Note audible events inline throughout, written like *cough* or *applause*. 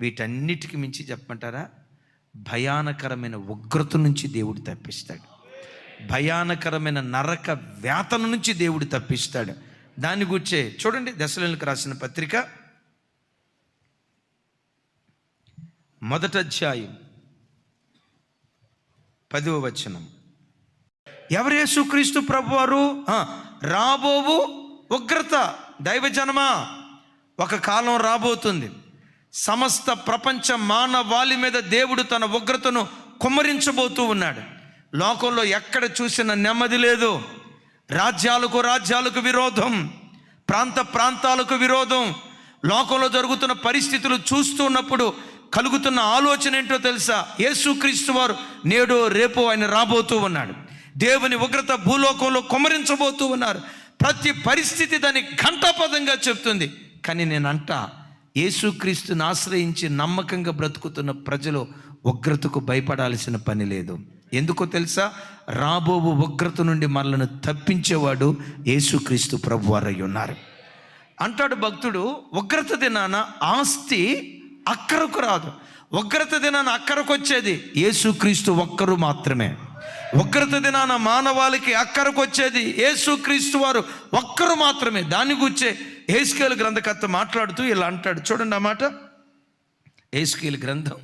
వీటన్నిటికి మించి చెప్పమంటారా? భయానకరమైన ఉగ్రత నుంచి దేవుడు తప్పిస్తాడు. భయానకరమైన నరక వేతన నుంచి దేవుడు తప్పిస్తాడు. దాని గుర్చే చూడండి దశలకు రాసిన పత్రిక. మొదట అధ్యాయం పదవ వచనం. ఎవరు యేసుక్రీస్తు ప్రభువారు? రాబోవు ఉగ్రత. దైవజనమా ఒక కాలం రాబోతుంది. సమస్త ప్రపంచ మానవాళి మీద దేవుడు తన ఉగ్రతను కుమ్మరించబోతూ ఉన్నాడు. లోకంలో ఎక్కడ చూసిన నెమ్మది లేదు. రాజ్యాలకు రాజ్యాలకు విరోధం ప్రాంత ప్రాంతాలకు విరోధం లోకంలో జరుగుతున్న పరిస్థితులు చూస్తున్నప్పుడు కలుగుతున్న ఆలోచన ఏంటో తెలుసా? యేసుక్రీస్తు వారు నేడు రేపు ఆయన రాబోతూ ఉన్నాడు. దేవుని ఉగ్రత భూలోకంలో కుమరించబోతూ ఉన్నారు. ప్రతి పరిస్థితి దాన్ని ఘంటాపదంగా చెప్తుంది. కానీ నేను యేసుక్రీస్తుని ఆశ్రయించి నమ్మకంగా బ్రతుకుతున్న ప్రజలు ఉగ్రతకు భయపడాల్సిన పని లేదు. ఎందుకో తెలుసా? రాబోవు ఉగ్రత నుండి మనల్ని తప్పించేవాడు యేసుక్రీస్తు ప్రభువారై ఉన్నారు. అంటాడు భక్తుడు ఉగ్రత దినాన ఆస్తి అక్కరకు రాదు. ఉగ్రత దినాన అక్కరకు వచ్చేది యేసుక్రీస్తు ఒక్కరు మాత్రమే. ఉగ్రత దినాన మానవాళికి అక్కరకు వచ్చేది యేసుక్రీస్తు వారు ఒక్కరు మాత్రమే. దాని గుచ్చే ఏసుకేలు గ్రంథకర్త మాట్లాడుతూ ఇలా అంటాడు. చూడండి అన్నమాట మాట. ఏసుకేలు గ్రంథం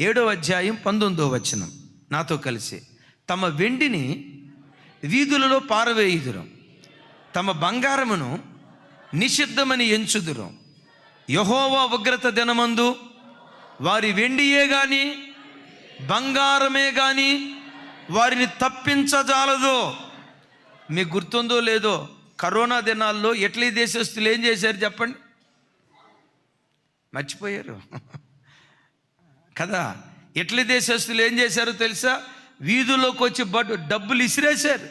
ఏడో అధ్యాయం పంతొమ్మిదో వచనం. నాతో కలిసి. తమ వెండిని వీధులలో పారవేయుదురు. తమ బంగారమును నిషిద్ధమని ఎంచుదురు. యహోవా ఉగ్రత దినమందు వారి వెండియే కానీ బంగారమే కానీ వారిని తప్పించజాలదు. మీకు గుర్తుందో లేదో కరోనా దినాల్లో ఎట్లీ దేశస్తులు ఏం చేశారు చెప్పండి? మర్చిపోయారు. *laughs* కదా ఇటలీ దేశస్తులు ఏం చేశారో తెలుసా? వీధుల్లోకి వచ్చి బడ్ డబ్బులు ఇసిరేశారు.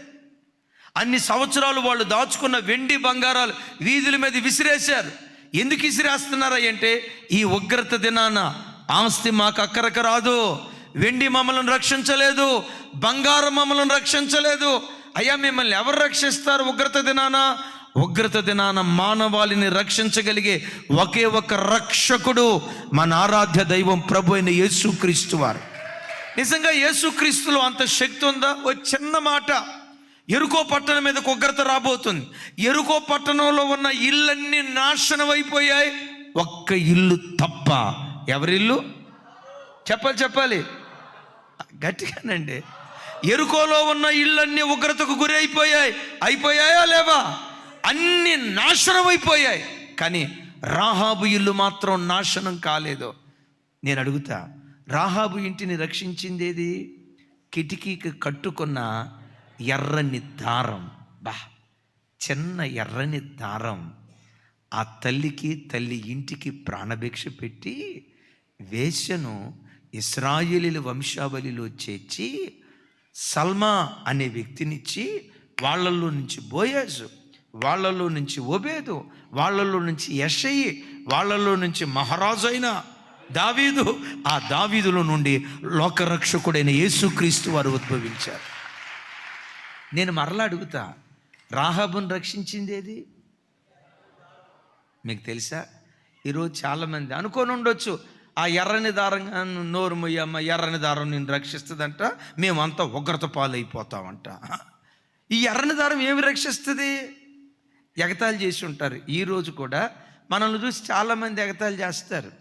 అన్ని సంవత్సరాలు వాళ్ళు దాచుకున్న వెండి బంగారాలు వీధుల మీద విసిరేశారు. ఎందుకు విసిరేస్తున్నారా అంటే ఈ ఉగ్రత దినాన ఆస్తి మాకు అక్కరకు రాదు. వెండి మమ్మల్ని రక్షించలేదు బంగారం మమ్మల్ని రక్షించలేదు. అయ్యా మిమ్మల్ని ఎవరు రక్షిస్తారు ఉగ్రత దినాన? ఉగ్రత దినాన మానవాళిని రక్షించగలిగే ఒకే ఒక రక్షకుడు మన ఆరాధ్య దైవం ప్రభు అయిన యేసుక్రీస్తు వారు. నిజంగా యేసుక్రీస్తులో అంత శక్తి ఉందా? ఓ చిన్న మాట. ఎరుకో పట్టణం మీద ఉగ్రత రాబోతుంది. ఎరుకో పట్టణంలో ఉన్న ఇళ్ళన్నీ నాశనం అయిపోయాయి. ఒక్క ఇల్లు తప్ప ఎవరిల్లు? చెప్పాలి చెప్పాలి. గట్టిగానండి. ఎరుకోలో ఉన్న ఇళ్ళన్నీ ఉగ్రతకు గురి అయిపోయాయి. అయిపోయాయా లేవా? అన్ని నాశనం అయిపోయాయి. కానీ రాహాబు ఇల్లు మాత్రం నాశనం కాలేదు. నేను అడుగుతా రాహాబు ఇంటిని రక్షించిందేది? కిటికీకి కట్టుకున్న ఎర్రని దారం. బా చిన్న ఎర్రని దారం. ఆ తల్లికి తల్లి ఇంటికి ప్రాణభిక్ష పెట్టి వేశ్యను ఇస్రాయిలీల వంశావళిలో చేర్చి సల్మా అనే వ్యక్తినిచ్చి వాళ్ళల్లో నుంచి బోయాజు వాళ్ళల్లో నుంచి ఒబేదు వాళ్ళల్లో నుంచి యషయి వాళ్ళల్లో నుంచి మహారాజు అయిన దావీదు. ఆ దావీదులో నుండి లోకరక్షకుడైన యేసుక్రీస్తు వారు ఉద్భవించారు. నేను మరలా అడుగుతా రాహాబును రక్షించింది ఏది? మీకు తెలుసా? ఈరోజు చాలామంది అనుకోని ఉండొచ్చు ఆ ఎర్రని దారం నోరు మొయ్యమ్మ ఎర్రని దారం నేను రక్షిస్తుందంట. మేమంతా ఉగ్రత పాలైపోతామంట. ఈ ఎర్రని దారం ఏమి రక్షిస్తుంది? ఎగతాళి చేసి ఉంటారు. ఈరోజు కూడా మనల్ని చూసి చాలామంది ఎగతాళి చేస్తారు.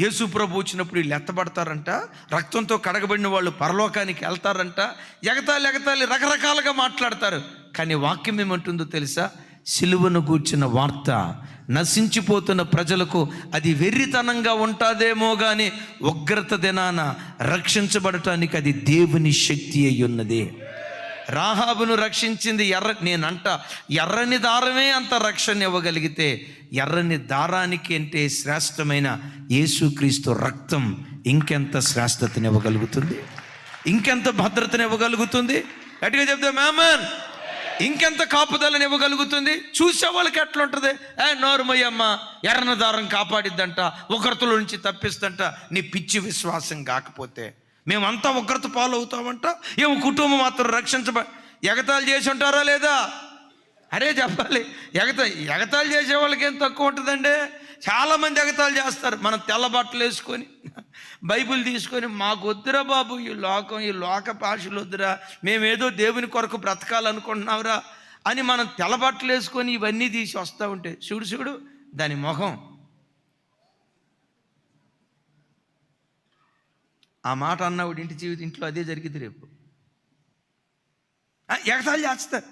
యేసు ప్రభు వచ్చినప్పుడు వీళ్ళు ఎత్తబడతారంట. రక్తంతో కడగబడిన వాళ్ళు పరలోకానికి వెళ్తారంట. ఎగతాళి ఎగతాళి రకరకాలుగా మాట్లాడతారు. కానీ వాక్యం ఏమంటుందో తెలుసా? సిలువను కూర్చిన వార్త. నశించిపోతున్న ప్రజలకు అది వెర్రితనంగా ఉంటాదేమో కానీ ఉగ్రత దినాన రక్షించబడటానికి అది దేవుని శక్తి అయి ఉన్నది. రాహాబును రక్షించింది ఎర్ర నేనంట ఎర్రని దారమే అంత రక్షణ ఇవ్వగలిగితే ఎర్రని దారానికి అంటే శ్రేష్టమైన యేసుక్రీస్తు రక్తం ఇంకెంత శ్రేష్టతనివ్వగలుగుతుంది? ఇంకెంత భద్రతనివ్వగలుగుతుంది? గట్టిగా చెప్తే మ్యామన్ ఇంకెంత కాపుదలని ఇవ్వగలుగుతుంది? చూసే వాళ్ళకి ఎట్లుంటుంది? ఏ నోరుమయ్యమ్మ ఎర్రన దారం కాపాడిద్దంట ఉగ్రతల నుంచి తప్పిస్తంట నీ పిచ్చి విశ్వాసం కాకపోతే. మేమంతా ఉగ్రత పాలవుతామంట అవుతామంట కుటుంబం మాత్రం రక్షించబ ఎగతాళి చేసి ఉంటారా లేదా? అరే చెప్పాలి. ఎగత ఎగతాలు చేసే వాళ్ళకి ఏం తక్కువ ఉంటుందండి? చాలామంది ఎగతాలు చేస్తారు మనం తెల్ల బట్టలు వేసుకొని బైబిల్ తీసుకొని మాకు వద్దురా బాబు ఈ లోకం ఈ లోక భాషలు వద్దురా మేమేదో దేవుని కొరకు బ్రతకాలనుకుంటున్నావురా అని మనం తెలబట్టలు వేసుకొని ఇవన్నీ తీసి వస్తూ ఉంటే చూడు చూడు దాని మొహం. ఆ మాట అన్నవాడు ఇంటి జీవితం ఇంట్లో అదే జరిగింది రేపు. ఆ, ఎగతాళి చేస్తారు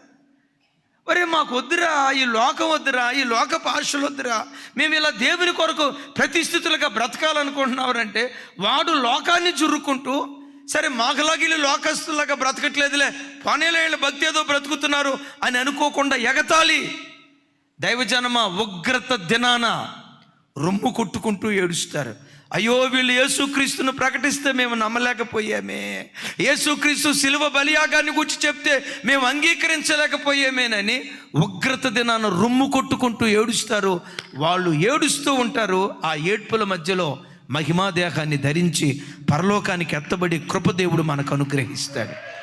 ఒరే మాకు వద్దురా ఈ లోకం వద్దురా ఈ లోక భాషలు వద్దురా. మేము ఇలా దేవుని కొరకు ప్రతిష్ఠితులుగా బ్రతకాలనుకుంటున్నారంటే వాడు లోకాన్ని చురుక్కుంటూ సరే మాకలాగిలి లోకస్తులాగా బ్రతకట్లేదులే పోనేలే భక్తి ఏదో బ్రతుకుతున్నారు అని అనుకోకుండా ఎగతాళి. దైవజనమ ఉగ్రత దినాన రొమ్ము కొట్టుకుంటూ ఏడుస్తారు. అయ్యో వీళ్ళు యేసుక్రీస్తును ప్రకటిస్తే మేము నమ్మలేకపోయామే. యేసుక్రీస్తు శిలువ బలియాగాన్ని గురించి చెప్తే మేము అంగీకరించలేకపోయామేనని ఉగ్రత దినాన రొమ్ము కొట్టుకుంటూ ఏడుస్తారు. వాళ్ళు ఏడుస్తూ ఉంటారు. ఆ ఏడ్పుల మధ్యలో మహిమాదేహాన్ని ధరించి పరలోకానికి ఎత్తబడి కృపదేవుడు మనకు అనుగ్రహిస్తాడు.